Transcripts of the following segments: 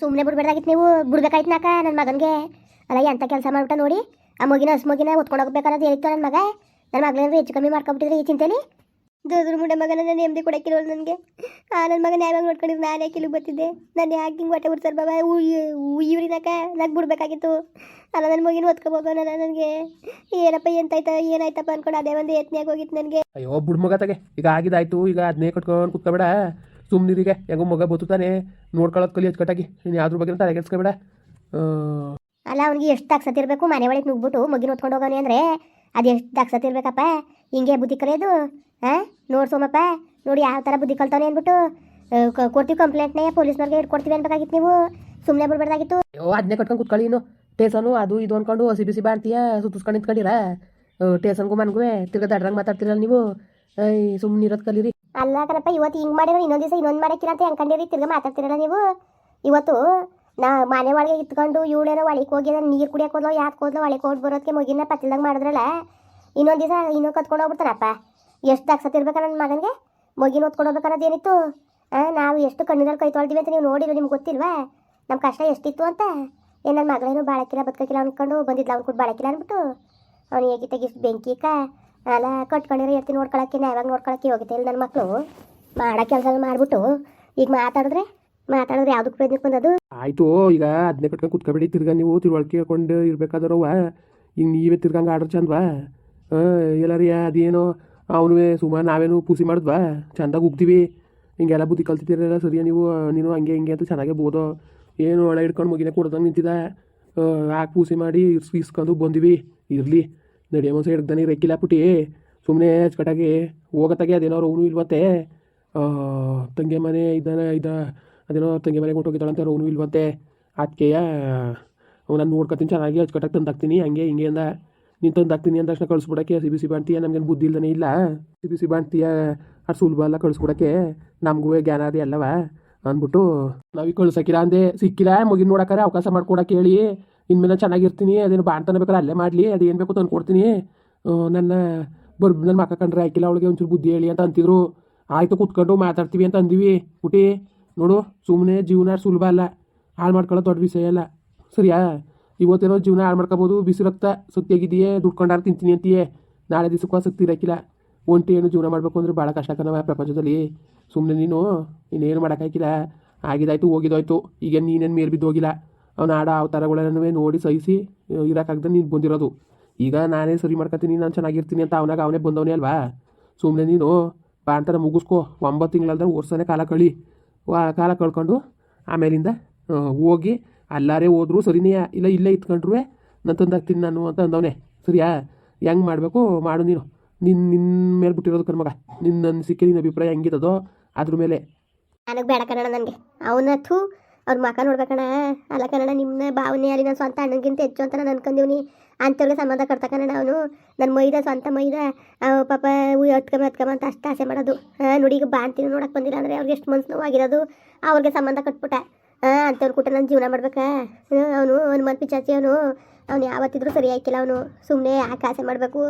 ಸುಮ್ಮನೆ ಬಿಡ್ಬೇಡ್ದಾಗಿತ್ತು ನೀವು ಬಿಡ್ಬೇಕಾಯ್ತು ನಾಕ ನನ್ನ ಮಗನಿಗೆ. ಅಲ್ಲ ಎಂಥ ಕೆಲಸ ಮಾಡ್ಬಿಟ್ಟ ನೋಡಿ. ಆ ಮಗಿನ ಹಸ್ ಮಗಿನ ಹೊತ್ಕೊಂಡು ಹೋಗ್ಬೇಕಾದ್ರೆ ಹೇಳಿತ್ತು ನನ್ನ ಮಗ? ನನ್ನ ಮಗಳೇನು ಹೆಚ್ಚು ಕಮ್ಮಿ ಮಾಡ್ಕೊಬಿಟ್ಟಿದ್ರೆ ಈ ಚಿಂತೆಲಿ? ದೊಡ್ಡ ಮುಂಡೆ ಮಗನ ನಾನು ನೆಮ್ಮದಿ ಕೊಡಕ್ಕಿಲ್ಲ ನನಗೆ. ಆ ನನ್ನ ಮಗನ ಯಾವಾಗ ನೋಡ್ಕೊಂಡಿದ್ದು ನಾನು ಯಾಕೆ ಇಲ್ಲಿಗೆ ಬರ್ತಿದ್ದೆ. ನಾನು ಯಾಕೆ ಹಿಂಗೆ ಹೊಟ್ಟೆ ಬಿಡ್ತಾರೆ ಬಾಬಾ? ಇವ್ರಿನಾಕ ನಾಕ್ ಬಿಡ್ಬೇಕಾಗಿತ್ತು. ಅಲ್ಲ ನನ್ನ ಮಗಿನ ಹೊತ್ಕೊಬೋಗೋಣ ನನಗೆ. ಏನಪ್ಪ ಎಂತಾಯ್ತ ಏನಾಯ್ತಪ್ಪ ಅನ್ಕೊಂಡು ಅದೇ ಒಂದು ಯತ್ನಿಯಾಗಿ ಹೋಗಿತ್ತು ನನಗೆ. ಅಯ್ಯೋ ಬುಡ್ ಮಗ ತಗೆ. ಈಗ ಆಗಿದಾಯ್ತು ಈಗ ಅದನ್ನೇ ಕಟ್ಕೊಂಡು ಕುತ್ಕೋಬೇಡ. ಸುಮ್ಮನಿರಿಗೆ ಹೆಂಗೋ ಮಗ ಬತ್ತುತ್ತಾನೆ ನೋಡ್ಕೊಳ್ಳೋದು ಕಲಿ ಅಚ್ಚುಕಟ್ಟಾಗಿ. ನೀನು ಯಾವ್ದ್ರ ಬಗ್ಗೆ ತಲೆ ಕೆಡ್ಸ್ಕೊಬೇಡ ಅಲ್ಲ ಅವ್ನಿಗೆ ಎಷ್ಟು ದಾಕ್ಸತ್ ಇರಬೇಕು ಮನೆ ಒಳಗೆ ನುಗ್ಬಿಟ್ಟು ಮಗಿನ ಹೊತ್ಕೊಂಡು ಹೋಗೋನೆ ಅಂದರೆ ಅದು ಎಷ್ಟು ದಾಕ್ಸತ್ ಇರ್ಬೇಕಪ್ಪ ಹಿಂಗೆ ಬುದ್ಧಿ ಕಲಿಯೋದು ಹಾ ನೋಡಿ ಸೋಮಪ್ಪ ನೋಡಿ ಯಾವ ಥರ ಬುದ್ಧಿ ಕಲ್ತವನೆ ಅಂದ್ಬಿಟ್ಟು ಕೊಡ್ತೀವಿ ಕಂಪ್ಲೇಂಟ್ನೇ ಪೊಲೀಸ್ನವ್ರಿಗೆ ಇಟ್ಕೊಡ್ತೀವಿ ಅನ್ಬೇಕಾಗಿತ್ತು ನೀವು. ಸುಮ್ಮನೆ ಬಿಡ್ಬಾರ್ದಾಗಿತ್ತು. ಓ ಅದನ್ನೇ ಕಟ್ಕೊಂಡು ಕುತ್ಕೊಳ್ಳಿ ಇನ್ನು. ಟೇಸನು ಅದು ಇದು ಅನ್ಕೊಂಡು ಹಸಿ ಬಿಸಿ ಬಾಡ್ತೀಯ ಸುತ್ತಿಸ್ಕೊಂಡು ನಿಂತ್ಕೊಂಡಿರ ಟೇಸನ್ಗೂ ಮನ್ಗೂ ತಿರ್ಗಾ ದಡ್ರಂಗೆ ಮಾತಾಡ್ತಿರಲ್ಲ ನೀವು? ಸುಮ್ಮನೆ ಇರೋದು ಕಲೀರಿ. ಅಲ್ಲ ಕಣಪ್ಪ ಇವತ್ತು ಹಿಂಗೆ ಮಾಡಿದ್ರೆ ಇನ್ನೊಂದು ದಿವಸ ಇನ್ನೊಂದು ಮಾಡಕ್ಕಿಲ್ಲ ಅಂತ ಅನ್ಕೊಂಡಿರಿ ತಿರ್ಗಿ ಮಾತಾಡ್ತಿರಲ್ಲ ನೀವು? ಇವತ್ತು ನಾ ಮನೆ ಒಳಗೆ ಇತ್ಕೊಂಡು ಇವಳೇನೋ ಒಳಗೆ ಹೋಗಿ ನೀರು ಕುಡಿಯಕ್ಕೆ ಹೋದ್ಲೋ, ಯಾಕೆ ಹೋದ್ಲೋ, ಒಳಗೆ ಹೋಗಿ ಬರೋದಕ್ಕೆ ಮುಗಿನ ಪತ್ತಿಲ್ದಂಗೆ ಮಾಡಿದ್ರಲ್ಲ, ಇನ್ನೊಂದು ದಿವಸ ಇನ್ನೂ ಕತ್ಕೊಂಡು ಹೋಗ್ಬಿಡ್ತಾರಪ್ಪ. ಎಷ್ಟು ದಾಕ್ಸತ್ತಿರ್ಬೇಕ ನನ್ನ ಮಗನಿಗೆ? ಮಗಿನ ಓದ್ಕೊಂಡು ಹೋಗ್ಬೇಕನ್ನೋದು ಏನಿತ್ತು ನಾವು ಎಷ್ಟು ಕಣ್ಣಿನಲ್ಲಿ ಕೈ ತೊಳ್ದೀವಿ ಅಂತ ನೀವು ನೋಡಿರೋ ನಿಮ್ಗೆ ಗೊತ್ತಿಲ್ವಾ? ನಮ್ಮ ಕಷ್ಟ ಎಷ್ಟಿತ್ತು ಅಂತ? ಏನು ನನ್ನ ಮಗಳೇನು ಬಾಳಕ್ಕಿಲ್ಲ ಬದುಕಕ್ಕಿಲ್ಲ ಅಂದ್ಕೊಂಡು ಬಂದಿದ್ಲ, ಅವ್ನು ಕೂಡ ಬಾಳಕ್ಕಿಲ್ಲ ಅಂದ್ಬಿಟ್ಟು ಅವ್ನು ಹೇಗಿತ್ತಾಗ ಇಷ್ಟು ಬೆಂಕಿ ಕ ಅಲ್ಲ, ಕಟ್ಕೊಂಡಿರೋ, ಎತ್ತಿ ನೋಡ್ಕೊಳಕ್ಕೆ ಯಾವಾಗ ನೋಡ್ಕೊಳಕ್ಕೆ ಹೋಗುತ್ತೆ ಇಲ್ಲಿ ನನ್ನ ಮಕ್ಕಳು ಮಾಡೋ ಕೆಲಸ ಮಾಡಿಬಿಟ್ಟು ಈಗ ಮಾತಾಡಿದ್ರೆ ಮಾತಾಡಿದ್ರೆ ಯಾವುದಕ್ಕೆ ಪ್ರಯತ್ನಕ್ಕೆ ಬಂದದು ಆಯಿತು, ಈಗ ಅದನ್ನೇ ಕಟ್ಕೊಂಡು ಕುತ್ಕೊಬೇಡಿ. ತಿರ್ಗಾ ನೀವು ತಿಳುವಳಿಕೆ ಹಾಕೊಂಡು ಇರ್ಬೇಕಾದ್ರವ? ಈಗ ನೀವೇ ತಿರ್ಗಂಗೆ ಆರ್ಡ್ರ್ ಚಂದ್ವಾ? ರೀ ಅದೇನೋ ಅವನು ಸುಮಾರು ನಾವೇನು ಪೂಸಿ ಮಾಡಿದ್ವಾ? ಚಂದಾಗಿ ಹೋಗ್ತೀವಿ ಹಿಂಗೆಲ್ಲ ಬುದ್ಧಿ ಕಲ್ತಿದ್ದೀರಲ್ಲ ಸರಿಯಾ ನೀವು? ನೀನು ಹಂಗೆ ಹಿಂಗೆ ಅಂತ ಚೆನ್ನಾಗೇ ಬೋದೋ ಏನು ಒಳ ಹಿಡ್ಕೊಂಡು ಮುಗಿನೇ ಕೊಡ್ದಂಗೆ ನಿಂತಿದ್ದ ಹಾಕಿ ಪೂಸಿ ಮಾಡಿ ಇರ್ಸ್ ಇಸ್ಕೊಂಡು ಬಂದಿವಿ. ಇರಲಿ. ನಡಿಯೋ ಸೈಡ್ ದನಿ ರೆಕ್ಕಿಲ್ಲ ಹಾಕ್ಬಿಟ್ಟು ಸುಮ್ಮನೆ ಅಚ್ಚುಕಟ್ಟಾಗಿ ಹೋಗತ್ತಾಗೆ ಅದೇನೋ ಅವನು ಇಲ್ವಂತೆ. ಆ, ತಂಗಿ ಮನೆ ಇದ್ದಾನೆ ಇದ್ದ ಅದೇನೋ ತಂಗಿ ಮನೆಗೆ ಹೊಟ್ಟೋಗಿದ್ದಾಳಂತ ಅವನು ಇಲ್ವಂತೆ. ಅದಕ್ಕೆಯ ನಾನು ನೋಡ್ಕೊತೀನಿ ಚೆನ್ನಾಗಿ ಅಚ್ಚುಕಟ್ಟಾಗಿ ತಂದಾಕ್ತೀನಿ ಹಂಗೆ ಹಿಂಗೆ ಅಂದ. ನೀನು ತಂದಾಕ್ತೀನಿ ಅಂದ ತಕ್ಷಣ ಕಳಿಸ್ಬಿಡಕ್ಕೆ ಸಿ ಬಿ ಸಿ ಬಾಣ್ತೀಯ ನಮ್ಗೇನು ಬುದ್ಧಿ ಇಲ್ಲದೇ ಇಲ್ಲ. ಸಿ ಬಿ ಸಿ ಬಾಣ್ತೀಯ ಅಷ್ಟು ಸುಲಭ ಅಲ್ಲ ಕಳಿಸ್ಬಿಡಕ್ಕೆ. ನಮಗೂ ಜ್ಞಾನ ಅದೇ ಅಲ್ಲವಾ? ಅಂದ್ಬಿಟ್ಟು ನಾವೀಗ ಕಳ್ಸಕ್ಕಿಲ್ಲ ಅಂದೆ. ಸಿಕ್ಕಿಲ್ಲ ಮುಗಿನ ನೋಡಕ್ಕಾರೆ ಅವಕಾಶ ಮಾಡ್ಕೊಡಕ್ಕೆ ಹೇಳಿ. ಇನ್ಮೇಲೆ ಚೆನ್ನಾಗಿರ್ತೀನಿ, ಅದೇನು ಬಾಣ್ತನ ಬೇಕಾದ್ರೆ ಅಲ್ಲೇ ಮಾಡಲಿ, ಅದು ಏನು ಬೇಕು ತಂದು ಕೊಡ್ತೀನಿ ನನ್ನ ಬರ್ ನನ್ನ ಮಕ್ಕ ಕಂಡ್ರೆ ಆಯ್ಕಿಲ್ಲ, ಅವಳಿಗೆ ಒಂಚೂರು ಬುದ್ಧಿ ಹೇಳಿ ಅಂತ ಅಂತಿದ್ರು. ಆಯಿತು ಕುತ್ಕೊಂಡು ಮಾತಾಡ್ತೀವಿ ಅಂತ ಅಂದಿವಿ. ಪುಟಿ, ನೋಡು ಸುಮ್ಮನೆ ಜೀವನ ಸುಲಭ ಅಲ್ಲ, ಹಾಳು ಮಾಡ್ಕೊಳ್ಳೋ ದೊಡ್ಡ ವಿಷಯ ಅಲ್ಲ. ಸರಿಯಾ? ಇವತ್ತೇನೋ ಜೀವನ ಹಾಳು ಮಾಡ್ಕೋಬೋದು, ಬಿಸಿ ರಕ್ತ ಸತ್ತಿಯಾಗಿದೆಯೇ ದುಡ್ಕೊಂಡಾರ ತಿಂತೀನಿ ಅಂತೀಯೇ. ನಾಳೆ ದಿವಸಕ್ಕೂ ಸಕ್ತಿ ಇರೋಕ್ಕಿಲ್ಲ ಒಂಟಿ ಏನು ಜೀವನ ಮಾಡಬೇಕು ಅಂದರೆ ಭಾಳ ಕಷ್ಟ ಕಣವ ಪ್ರಪಂಚದಲ್ಲಿ. ಸುಮ್ಮನೆ ನೀನು ಇನ್ನೇನು ಮಾಡೋಕ್ಕಾಗಿಲ್ಲ ಆಗಿದಾಯ್ತು, ಹೋಗಿದಾಯ್ತು. ಈಗ ನೀನೇನು ಮೇಲ್ ಬಿದ್ದು ಹೋಗಿಲ್ಲ ಅವ್ನ ಆಡೋ ಅವತಾರಗಳನ್ನೂ ನೋಡಿ ಸಹಿಸಿ ಇರೋಕ್ಕಾಗ್ದೆ ನೀನು ಬಂದಿರೋದು. ಈಗ ನಾನೇ ಸರಿ ಮಾಡ್ಕೊತೀನಿ, ನಾನು ಚೆನ್ನಾಗಿರ್ತೀನಿ ಅಂತ ಅವನಾಗ ಅವನೇ ಬಂದವನೇ ಅಲ್ವಾ? ಸುಮ್ಮನೆ ನೀನು ಬಾ ಬಾಣ್ತನ ಮುಗಿಸ್ಕೊ. ಒಂಬತ್ತು ತಿಂಗಳಾದ್ರೆ ವರ್ಷನೇ ಕಾಲ ಕಳಿ. ಕಾಲ ಕಳ್ಕೊಂಡು ಆಮೇಲಿಂದ ಹೋಗಿ ಅಲ್ಲಾರೇ ಹೋದ್ರು ಸರಿನೇ ಇಲ್ಲ, ಇಲ್ಲೇ ಇತ್ಕೊಂಡ್ರು ನಾನು ತಂದಾಗ್ತೀನಿ ನಾನು ಅಂತ ಅಂದವನೇ. ಸರಿಯಾ? ಹೆಂಗೆ ಮಾಡಬೇಕು? ಮಾಡು ನೀನು. ನಿನ್ನ ನಿನ್ನ ಮೇಲೆ ಬಿಟ್ಟಿರೋದು ಕಣ್ಮಗ. ನಿನ್ನ ನನ್ನ ಸಿಕ್ಕಿ ನಿನ್ನ ಅಭಿಪ್ರಾಯ ಹೆಂಗಿದದೋ ಅದ್ರ ಮೇಲೆ. ನನಗೆ ಬೇಡ ಕನ್ನಡ ನನಗೆ ಅವನ ಥೂ ಅವ್ರ ಮಕ ನೋಡ್ಬೇಕಣ್ಣ. ಅಲ್ಲ ಕನ್ನಡ ನಿಮ್ಮ ಭಾವನೆ ಅಲ್ಲಿ ನನ್ನ ಸ್ವಂತ ಅಣ್ಣಗಿಂತ ಹೆಚ್ಚು ಅಂತ ನಾನು ಅನ್ಕೊಂಡಿವ್ನಿ ಅಂಥವ್ರಿಗೆ ಸಂಬಂಧ ಕಟ್ತ ಕನ್ನಡ ಅವನು. ನನ್ನ ಮೈದ, ಸ್ವಂತ ಮೈದ ಪಾಪ ಹತ್ಕೊಂಬ ಹತ್ಕೊಂಬ ಅಂತ ಅಷ್ಟು ಆಸೆ ಮಾಡೋದು. ಹಾಂ ನೋಡಿ ಈಗ ಬಾಣ್ತೀನಿ ನೋಡಕ್ಕೆ ಬಂದಿಲ್ಲ ಅಂದರೆ ಅವ್ರಿಗೆ ಎಷ್ಟು ಮನ್ಸು ನೋವಾಗಿರೋದು. ಅವ್ರಿಗೆ ಸಂಬಂಧ ಕಟ್ಬಿಟ್ಟ. ಹಾಂ ಅಂಥವ್ರು ಕೂಟ ನಾನು ಜೀವನ ಮಾಡ್ಬೇಕಾ? ಅವನು ಹನುಮಂತ ಪಿಚಾಚಿ ಅವನು. ಅವ್ನು ಯಾವತ್ತಿದ್ರೂ ಸರಿ ಆಯ್ಕಿಲ್ಲ ಅವನು. ಸುಮ್ಮನೆ ಯಾಕೆ ಆಸೆ ಮಾಡಬೇಕು?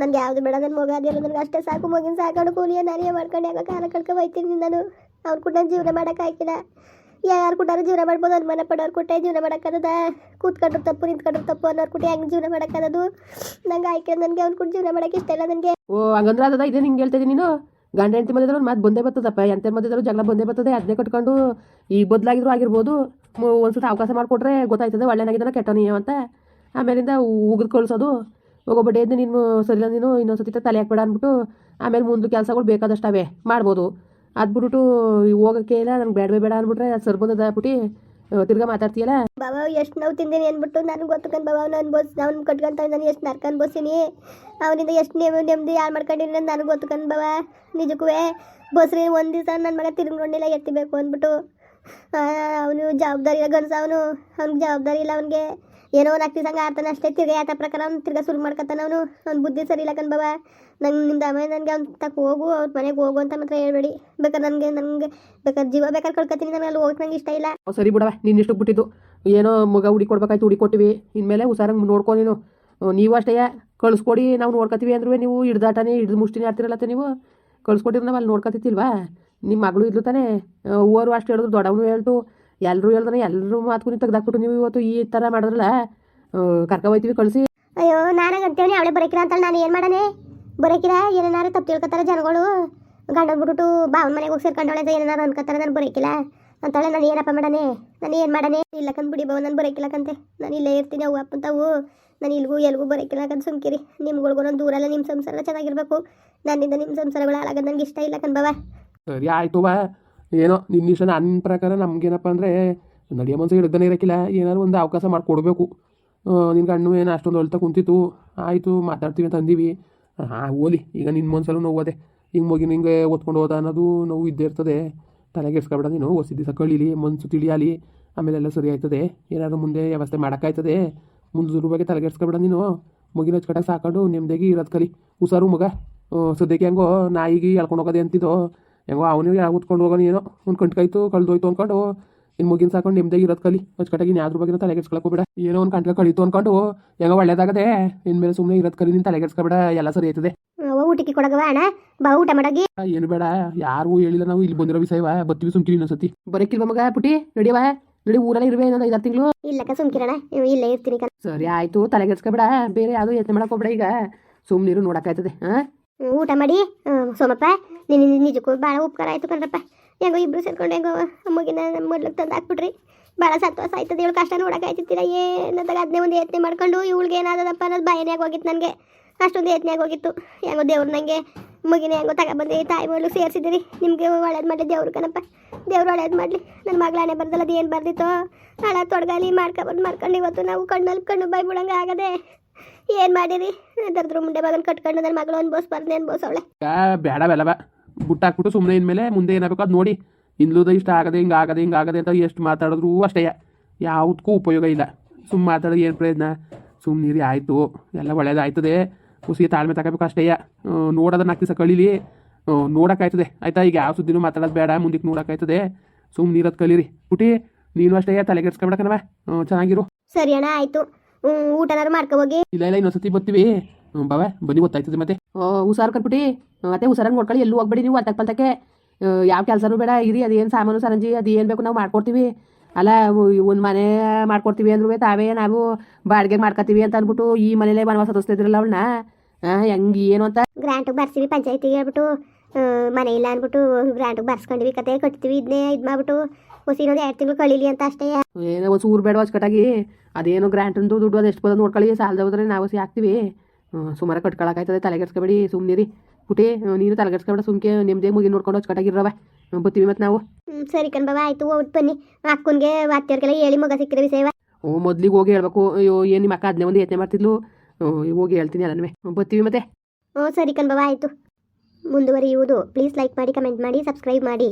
ನನಗೆ ಯಾವುದು ಬೇಡ ನನ್ನ ಮಗ ಅದೇ ನನಗೆ ಅಷ್ಟೇ ಸಾಕು. ಮಗಿನ ಸಾಕೊಂಡು ಕೂಲಿಯ ನಾನೇ ಮಾಡ್ಕೊಂಡು ಯಾವಾಗ ಕಾಲ ಕಳ್ಕೊ ಹೋಯ್ತೀನಿ ನಾನು ಅವ್ರು ಕೂಡ ನಾನು ಜೀವನ ಮಾಡೋಕ್ಕಾಗಿಲ್ಲ ಯಾರು ಕೂಡ ಜೀವನ ಮಾಡ್ಬೋದು, ಅನುಮಾನ ಪಡೋರು ಕೊಟ್ಟೆ ಜೀವನ ಮಾಡೋಕ್ಕದ ಕೂತ್ಕೊಂಡ್ರು ತಪ್ಪು, ನಿಂತ್ಕೊಂಡ್ರು ತಪ್ಪು ಅನ್ನೋರು ಕೊಟ್ಟೆ ಹೆಂಗೆ ಜೀವನ ಮಾಡೋಕ್ಕದು ನಂಗೆ ಆಯ್ಕೆ, ನನಗೆ ಅವ್ನು ಕೂಡ ಜೀವನ ಮಾಡೋಕ್ಕೆ ಇಷ್ಟ ಇಲ್ಲ ನನಗೆ. ಓ, ಹಂಗಂದ್ರೆ ಅದ ಇದೇ ಹಿಂಗೆ ಹೇಳ್ತಾ ಇದ್ದೀನಿ ನೀನು? ಗಂಡ, ಹೆಂಡತಿ ಮಧ್ಯದಲ್ಲಿ ಒಂದು ಮಾತು ಬಂದೇ ಬರ್ತದಪ್ಪ ಎಂತ ಮಧ್ಯದಲ್ಲೂ ಜಗಳ ಬಂದೇ ಬರ್ತದೆ. ಅದನ್ನೇ ಕಟ್ಕೊಂಡು ಈ ಬದಲಾಗಿದ್ರು ಆಗಿರ್ಬೋದು. ಒಂದು ಒಂದ್ಸತಿ ಅವಕಾಶ ಮಾಡಿಕೊಟ್ರೆ ಗೊತ್ತಾಯ್ತದೆ, ಒಳ್ಳೆನಾಗಿದ್ದಾನೆ ನೀವು ಅಂತ. ಆಮೇಲಿಂದ ಉಗಿದು ಹೋಗೋ ಎದ್ದು ನೀನು ಸರಿಲ್ಲ ನೀನು ಇನ್ನೊಂದು ಸತಿ ತಲೆ ಹಾಕ್ಬೇಡ ಅಂದ್ಬಿಟ್ಟು ಆಮೇಲೆ ಮುಂದೆ ಕೆಲಸಗಳು ಬೇಕಾದಷ್ಟು ಅವೇ ಮಾಡ್ಬೋದು. ಅದು ಹೋಗೋಕ್ಕೆ ಇಲ್ಲ ನಂಗೆ ಬೇಡವೇ ಬೇಡ ಅಂದ್ಬಿಟ್ರೆ ಅದು ಸರ್ ಬಂದದ ಬಿಟ್ಟು ತಿರ್ಗಾ ಮಾತಾಡ್ತೀಯಲ್ಲ? ಬಾಬಾ, ಎಷ್ಟು ನೋವು ತಿಂದೀನಿ ಅಂದ್ಬಿಟ್ಟು ನನಗೆ ಗೊತ್ತಕಂಡು ಬಾಬಾ ಅವ್ನು ಅನ್ಬೋಸ್ ಅವ್ನು ಕಟ್ಕೊಂತ ನಾನು ಎಷ್ಟು ನರ್ಕ ಅನ್ಬೋಸಿನಿ ಅವನಿಂದ ಎಷ್ಟು ನೆಮ್ಮದಿ ನೆಮ್ಮದಿ ಯಾರು ಮಾಡ್ಕೊಂಡಿನಿ ನನಗೆ ಗೊತ್ತಕಂಡು ಬಾಬಾ. ನಿಜಕ್ಕೂ ಬಸ್ರಿ ಒಂದು ದಿವಸ ನನ್ನ ಮಗ ತಿರ್ಗೊಂಡಿಲ್ಲ ಎತ್ತಿಬೇಕು ಅಂದ್ಬಿಟ್ಟು ಅವನು ಜವಾಬ್ದಾರಿ ಇಲ್ಲ ಗಣಸ ಅವನು. ಅವ್ನಿಗೆ ಜವಾಬ್ದಾರಿ ಇಲ್ಲ ಅವನಿಗೆ. ಏನೋ ಒಂದು ಆಗ್ತಿ ಸಂಗ ಆಡ್ತಾನೆ ಅಷ್ಟೇ, ತಿರ್ಗಿ ಆತ ಪ್ರಕಾರ ಅವ್ನು ತಿರ್ಗಾ ಶುರು ಮಾಡ್ಕೊತಾನೆ ಅವನು. ಅವ್ನು ಬುದ್ಧಿ ಸರಿ ಇಲ್ಲ ಕಣ್ ನಂಗೆ ನಿಮ್ದು ಆಮೇಲೆ ನನಗೆ ಅವ್ನು ತಕ್ಕ ಹೋಗು, ಅವ್ರ ಮನೆಗೆ ಹೋಗು ಅಂತ ಮಾತ್ರ ಹೇಳ್ಬೇಡಿ. ಬೇಕಾದ್ರೆ ನನಗೆ ನನಗೆ ಬೇಕಾದ್ರೆ ಜೀವ ಬೇಕಾದ್ರೆ ಕಳ್ಕೊತೀನಿ, ನನಗೆ ಅಲ್ಲಿ ಹೋಗಕ್ಕೆ ನಂಗೆ ಇಷ್ಟ ಇಲ್ಲ. ಸರಿ ಬಿಡವ ನೀನು ಇಷ್ಟು ಬಿಟ್ಟಿದ್ದು. ಏನೋ ಮಗ ಹುಡಿ ಕೊಡ್ಬೇಕಾಯ್ತು, ಹುಡಿ ಕೊಟ್ಟಿವಿ. ಇನ್ಮೇಲೆ ಹುಷಾರಂಗೆ ನೋಡ್ಕೊ ನೀನು. ನೀವು ಅಷ್ಟೇ, ಕಳಿಸ್ಕೊಡಿ, ನಾವು ನೋಡ್ಕೊತೀವಿ ಅಂದ್ರೂ ನೀವು ಹಿಡ್ದಾಟನೇ, ಹಿಡ್ದು ಮುಷ್ಟಿನೇ ಆಡ್ತಿರಲ್ಲತ್ತೆ ನೀವು. ಕಳಿಸ್ಕೊಟ್ಟಿದ್ರೆ ನಾವು ಅಲ್ಲಿ ನೋಡ್ಕೊತಿತ್ತಿಲ್ವಾ ನಿಮ್ಮ ಮಗಳು ಇದ್ಲು ತಾನೇ. ಊರು ಅಷ್ಟು ಹೇಳಿದ್ರು, ದೊಡ್ಡವನು ಹೇಳ್ತು. ಎಲ್ಲರೂ ಹೇಳ್ದಾನೆ ಎಲ್ಲರೂ ಮಾತು ನೀವು ತೆಗ್ದಾಕ್ಬಿಟ್ಟು ನೀವು ಇವತ್ತು ಈ ಥರ ಮಾಡಿದ್ರಲ್ಲ ಕರ್ಕ ಹೋಯ್ತೀವಿ ಕಳಿಸಿ. ಅಯ್ಯೋ ನಾನಾಗ ಅಂತೇಳಿ ಅವಳೆ ಬರೋಕಿರ ಅಂತ ನಾನು ಏನು ಮಾಡನೆ ಬರೋಕಿಲ್ಲ ಏನೇನಾರು ತಪ್ಪು ತಿಳ್ಕೊತಾರೆ ಜನಗಳು. ಗಂಡ ಬಿಟ್ಬಿಟ್ಟು ಬಾವನ ಮನೆಗೆ ಹೋಗಿ ಸೇರ್ಕೊಂಡವಳೆ ಅಂತ ಏನಾರು ಅನ್ಕೋತಾರೆ ನಾನು ಬರೋಕಿಲ್ಲ. ಅಂತಾಳೆ ನಾನು ಏನಪ್ಪ ಮಾಡನೆ ನಾನು ಏನು ಮಾಡನೆ ಇಲ್ಲ ಕಂದ್ ಬಿಡಿ ಬಾವ ನಾನು ಬರೋಕಿಲ್ಲಕಂತೆ ನಾನು ಇಲ್ಲೇ ಇರ್ತೀನಿ ಅವು ಅಪ್ಪ ತಾವು. ನಾನು ಇಲ್ಗೂ ಎಲ್ಗೂ ಬರೋಕಿಲ್ಲಕಂತ ಸುಮ್ಕಿರಿ. ನಿಮ್ಗಳ್ಗೂ ನಾನು ದೂರ ಎಲ್ಲ ನಿಮ್ಮ ಸಂಸಾರ ಚೆನ್ನಾಗಿರ್ಬೇಕು. ನನ್ನಿಂದ ನಿಮ್ಮ ಸಂಸಾರಗಳು ಹಾಳಾಗೋದು ನನಗೆ ಇಷ್ಟ ಇಲ್ಲ ಕಣ್ ಬಾವ ಸರಿ ಆಯ್ತು ಬಾ. ಏನೋ ನಿನ್ನ ಇಷ್ಟ ನನ್ನ ಪ್ರಕಾರ ನಮಗೇನಪ್ಪ ಅಂದರೆ ನಡೆಯೋ ಮನಸ್ಸು ಹಿಡ್ದನೇ ಇರೋಕ್ಕಿಲ್ಲ ಏನಾದ್ರು ಒಂದು ಅವಕಾಶ ಮಾಡಿಕೊಡ್ಬೇಕು. ನಿನ್ನ ಕಣ್ಣು ಏನು ಅಷ್ಟೊಂದು ಹೊಲ್ತಾ ಕುಂತಿತ್ತು, ಆಯಿತು ಮಾತಾಡ್ತೀವಿ ಅಂತ ಅಂದೀವಿ. ಹಾಂ ಓಲಿ ಈಗ ನಿನ್ನ ಮನ್ಸಲ್ಲೂ ನೋವು ಅದೇ ಹಿಂಗೆ ಮಗಿ ನಿಂಗೆ ಓದ್ಕೊಂಡು ಹೋದ ಅನ್ನೋದು ನೋವು ಇದ್ದೇ ಇರ್ತದೆ. ತಲೆಗೆ ಇಡ್ಸ್ಕೊಬೇಡ ನೀನು, ಹೊಸ ದಿವಸ ಕಳೀಲಿ, ಮನ್ಸು ತಿಳಿಯಾಲಿ, ಆಮೇಲೆಲ್ಲ ಸರಿ ಆಯ್ತದೆ. ಏನಾದರೂ ಮುಂದೆ ವ್ಯವಸ್ಥೆ ಮಾಡೋಕ್ಕಾಯ್ತದೆ. ಮುಂದೆ ಬಗ್ಗೆ ತಲೆಗೆಡ್ಸ್ಕೊಬೇಡ ನೀನು. ಮಗಿನ ಹಚ್ಕಟ್ಟಾಗ ಸಾಕೊಂಡು ನೆಮ್ಮದಿಯಾಗಿ ಇರೋದು ಕಲಿ. ಹುಷಾರು ಮಗ. ಸದ್ಯಕ್ಕೆ ಹೆಂಗೋ ನಾಯಿಗೆ ಎಳ್ಕೊಂಡು ಹೋಗೋದೆ ಅಂತಿದ್ದೋ ಹೆಂಗೋ ಅವನಿಗೆ ಉತ್ಕೊಂಡು ಹೋಗೋಣ ಏನೋ? ಒಂದು ಕಂಟ್ಕಾಯ್ತು ಕಳ್ದೋಯ್ತು ಅಂದ್ಕೊಂಡು ಇನ್ನು ಮುಗಿನ ಸಾಕೊಂಡು ನಿಮ್ದಾಗ ಇರೋದು ಕಲಿ. ಅಚ್ಚುಕಟ್ಟಾಗಿ ಇನ್ನು ಯಾವ್ದ್ರ ಬಗ್ಗೆ ತಲೆಗೆಡ್ಸ್ಕೊಳಕ್ ಬಿಡ ಏನೋ ಒಂದು ಕಂಟ್ಕ ಕಳೀತು ಅಂದ್ಕೊಂಡು ಹೆಂಗೋ ಒಳ್ಳೇದಾಗದೆ. ಇನ್ಮೇಲೆ ಸುಮ್ಮನೆ ಇರೋದು ಕಲಿ ನೀನು ತಲೆಗೆಡ್ಸ್ಕೊಬೇಡ ಎಲ್ಲ ಸರಿ ಆಯ್ತದೆ. ಊಟಕ್ಕೆ ಕೊಡಗವ ಅಣ್ಣ? ಬಾ ಊಟ ಮಾಡಗಿ. ಏನು ಬೇಡ ಯಾರು ಹೇಳಿಲ್ಲ ನಾವು ಇಲ್ಲಿ ಬಂದಿರೋ ವಿಷಯವ ಬತ್ತೀವಿ ಸುಮ್ಕಿರಿ ಇನ್ನೊಂದ್ಸತಿ. ಬರೋಕ್ಕಿಲ್ವ ಮಗ ಪುಟಿ ನಡಿಯವ ನಡಿ ಊರಲ್ಲ ಇರುವೆ ಇನ್ನೊಂದು ಐದಾರು ತಿಂಗಳು. ಇಲ್ಲಕ್ಕ ಸುಮ್ಕಿರಣ ಇಲ್ಲೇ ಇರ್ತೀನಿ ಸರಿ ಆಯ್ತು ತಲೆಗೆಡ್ಸ್ಕೊಬೇಡ ಬೇರೆ ಯಾವುದು ಯೋಚನೆ ಮಾಡಕ್ ಹೋಗ್ಬೇಡ ಈಗ. ಸುಮ್ಮನಿರು ನೋಡಕ್ಕಾಯ್ತದೆ ಹಾಂ ಊಟ ಮಾಡಿ ಸೋಮಪ್ಪ ನಿನ್ನ ನಿಜಕ್ಕೂ ಭಾಳ ಉಪಕಾರ ಆಯಿತು ಕಣ್ರಪ್ಪ. ಹೆಂಗೋ ಇಬ್ಬರು ಸೇರ್ಕೊಂಡು ಹೆಂಗೋ ಅಮ್ಮಗಿನ ಮೊದ್ಲಿಗೆ ತಂದು ಹಾಕ್ಬಿಟ್ರಿ. ಭಾಳ ಸಂತೋಷ ಆಯ್ತದೆ ಇವಳು ಕಷ್ಟ ನೋಡಕ್ಕೆ ಆಯ್ತಿತ್ತಿಲ್ಲ ಏನಂದಾಗ ಅದನ್ನೇ ಒಂದು ಯತ್ನೆ ಮಾಡ್ಕೊಂಡು ಇವಳಿಗೆ ಏನಾದದಪ್ಪ ಅನ್ನೋದು ಭಯನೇ ಆಗೋಗಿತ್ತು ನನಗೆ. ಅಷ್ಟೊಂದು ಯತ್ನೆ ಆಗೋಗಿತ್ತು. ಹೆಂಗೋ ದೇವ್ರು ನನಗೆ ಮಗಿನ ಹೆಂಗೋ ತಗೊಬಂದು ತಾಯಿ ಮಗಳು ಸೇರಿಸಿದ್ರಿ. ನಿಮಗೆ ಒಳ್ಳೇದು ಮಾಡಲಿ ದೇವ್ರು ಕಣಪ್ಪ. ದೇವ್ರು ಒಳ್ಳೇದು ಮಾಡಲಿ. ನನ್ನ ಮಗಳೇ ಬರ್ದಲ್ಲ ಅದು ಏನು ಬರ್ದಿತ್ತು. ಹಳ ತೊಡಗಾಲಿ ಮಾಡ್ಕೊಬಂದು ಮಾಡ್ಕೊಂಡು ಇವತ್ತು ನಾವು ಕಣ್ಣಲ್ಲಿ ಕಣ್ಣು ಬಾಯಿ ಬಿಡಂಗೆ ಆಗದೆ ಏನು ಮಾಡಿರಿ ದರ್ದ್ರ ಮುಂಡೆ ಮಗನ ಕಟ್ಕೊಂಡು ನನ್ನ ಮಗಳು ಅನ್ಬೋಸ್ಬಾರ್ದು ಅನ್ಬೋಸವಳೆ ಅವಳೆ. ಬೇಡ ಬೇಡವ ಬಿಟ್ಟಾಕ್ಬಿಟ್ಟು ಸುಮ್ಮನೆ ಇನ್ಮೇಲೆ ಮುಂದೆ ಏನಾಗಬೇಕು ಅದು ನೋಡಿ. ಇಂದ್ಲೂದ ಇಷ್ಟ ಆಗದೆ ಹಿಂಗೆ ಆಗದೆ ಹಿಂಗೆ ಆಗದೆ ಅಂತ ಎಷ್ಟು ಮಾತಾಡಿದ್ರು ಅಷ್ಟೇ. ಯಾವುದಕ್ಕೂ ಉಪಯೋಗ ಇಲ್ಲ. ಸುಮ್ಮ ಮಾತಾಡೋದು ಏನು ಪ್ರಯೋಜನ? ಸುಮ್ಮನಿರಿ ಆಯಿತು. ಎಲ್ಲ ಒಳ್ಳೇದಾಯ್ತದೆ. ಕುಸಿಗೆ ತಾಳ್ಮೆ ತಗೋಬೇಕು ಅಷ್ಟೇ. ನೋಡೋದ ನಾಲ್ಕು ದಿವಸ ಕಳೀಲಿ. ನೋಡೋಕ್ಕಾಯ್ತದೆ ಆಯ್ತಾ? ಈಗ ಯಾವ ಸುದ್ದಿನೂ ಮಾತಾಡೋದು ಬೇಡ. ಮುಂದಕ್ಕೆ ನೋಡೋಕ್ಕಾಯ್ತದೆ ಸುಮ್ಮನೆ ನೀರದು ಕಲೀರಿ ಪುಟಿ ನೀನು ಅಷ್ಟೇ ತಲೆಗೆಡ್ಸ್ಕೊಬೇಡಕನವ ಚೆನ್ನಾಗಿರು. ಸರಿ ಅಣ್ಣ ಆಯಿತು. ಊಟನಾರು ಮಾಡ್ಕೊ ಹೋಗಿ. ಇಲ್ಲ ಇಲ್ಲ ಇನ್ನೊಂದ್ಸತಿ ಬರ್ತೀವಿ. ಬಾವ ಬನ್ನಿ ಗೊತ್ತಾಯ್ತದೆ ಮತ್ತೆ. ಹುಷಾರು ಕಟ್ಬಿಟ್ಟು ಮತ್ತೆ ಹುಷಾರಾಗಿ ನೋಡ್ಕೊಳ್ಳಿ ಎಲ್ಲೂ ಹೋಗ್ಬೇಡಿ ನೀವು ಅಲ್ತಕ್ ಪಲ್ತಕ್ಕೆ. ಯಾವ ಕೆಲಸನೂ ಬೇಡ ಇರಿ ಅದೇನು ಸಾಮಾನು ಸರಂಜಿ ಅದು ಏನು ಬೇಕು ನಾವು ಮಾಡ್ಕೊಡ್ತೀವಿ. ಅಲ್ಲ ಒಂದು ಮನೆ ಮಾಡ್ಕೊಡ್ತೀವಿ ಅಂದ್ರೂ ತಾವೇ ನಾವು ಬಾಡಿಗೆ ಮಾಡ್ಕೊತೀವಿ ಅಂತ ಅಂದ್ಬಿಟ್ಟು ಈ ಮನೇಲೆ ವನವಾಸ ತೋರಿಸ್ತಿದ್ರಲ್ಲ ಅವಳನ್ನ ಹೆಂಗೆ ಏನು ಅಂತ? ಗ್ರಾಂಟ್ ಬರ್ಸಿವಿ ಪಂಚಾಯತಿಗೆ ಹೇಳ್ಬಿಟ್ಟು ಮನೆ ಇಲ್ಲ ಅಂದ್ಬಿಟ್ಟು ಗ್ರಾಂಟ್ ಬರ್ಸ್ಕೊಂಡಿವಿ ಕತೆ ಕಟ್ತೀವಿ ಇದನ್ನೇ ಇದು ಮಾಡ್ಬಿಟ್ಟು. ಹೊಸಿ ಇನ್ನೊಂದು ಎರಡು ತಿಂಗಳು ಕಳೀಲಿ ಅಂತ ಅಷ್ಟೇ. ಏನೋ ಒಂದು ಊರು ಬೇಡ ಅಚ್ಚುಕಟ್ಟಾಗಿ ಅದೇನು ದುಡ್ಡು ಅದು ಎಷ್ಟು ಬರೋದು ನೋಡ್ಕೊಳ್ಳಿ. ಸಾಲದ ಹೋದ್ರೆ ನಾವು ಸಿ ಹಾಕ್ತೀವಿ. ಸುಮಾರು ಕಟ್ಕೊಳಕಾಯ್ತದೆ ತಲೆಗೆಡ್ಸ್ಕೊಬೇಡಿ ಸುಮ್ಮನಿರಿ ಪುಟಿ ನೀನು ತಲೆಗೆಡ್ಸ್ಕೊಬೇಡ ಸುಮ್ಕೆ ನಿಮ್ಮದೇ ಮುಗಿ ನೋಡ್ಕೊಂಡು ಅಚ್ಚುಕಟ್ಟಾಗಿರವ ಬತ್ತೀವಿ ಮತ್ತೆ ನಾವು. ಸರಿ ಕಣ್ ಬಾಬಾ ಆಯ್ತು ಹೋಗ್ಬಿಟ್ಟು ಬನ್ನಿ. ಅಕ್ಕನಿಗೆ ಅತ್ತೆಯವ್ರಿಗೆಲ್ಲ ಹೇಳಿ ಮಗ ಸಿಕ್ಕಿದ್ರೆ ವಿಷಯವ ಓ ಮೊದ್ಲಿಗೆ ಹೋಗಿ ಹೇಳ್ಬೇಕು. ಅಯ್ಯೋ ಏನು ನಿಮ್ಮ ಅಕ್ಕ ಅದನ್ನೇ ಒಂದು ಯತ್ನೆ ಮಾಡ್ತಿದ್ಲು? ಹೋಗಿ ಹೇಳ್ತೀನಿ ಎಲ್ಲನೂ ಬತ್ತೀವಿ ಮತ್ತೆ ಹ್ಞೂ ಸರಿ ಕಣ್ಬವ ಆಯಿತು. ಮುಂದುವರಿಯುವುದು. ಪ್ಲೀಸ್ ಲೈಕ್ ಮಾಡಿ ಕಮೆಂಟ್ ಮಾಡಿ ಸಬ್ಸ್ಕ್ರೈಬ್ ಮಾಡಿ.